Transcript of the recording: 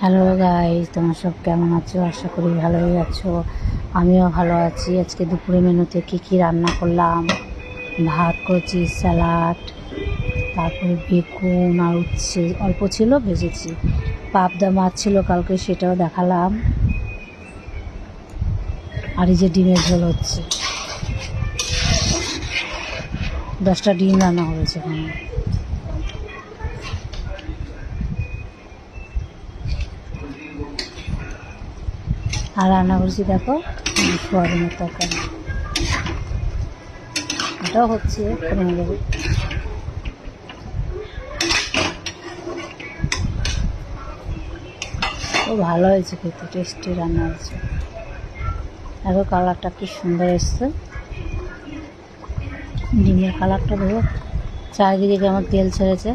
Hello guys তোমার সব কেমন আছো? আশা করি ভালোই আছো। আমিও ভালো আছি। আজকে দুপুরে মেনুতে কী কী রান্না করলাম? ভাত করেছি স্যালাড, তারপরে বেগুন আর উচ্ছে। অল্প ছিল, ভেজেছি। পাবদা মাছ ছিল কালকে, সেটাও দেখালাম। আর এই যে ডিমের ঝোল হচ্ছে। দশটা ডিম রান্না হয়েছে আর রান্না করছি দেখো সোয়াবিনের তরকারি। এটাও হচ্ছে ও ভালো হয়েছে খেতে টেস্টি রান্না হয়েছে। দেখো কালারটা কি সুন্দর এসছে। ডিমের কালারটা দেখো, চারিদিকে আমার তেল ছেড়েছে।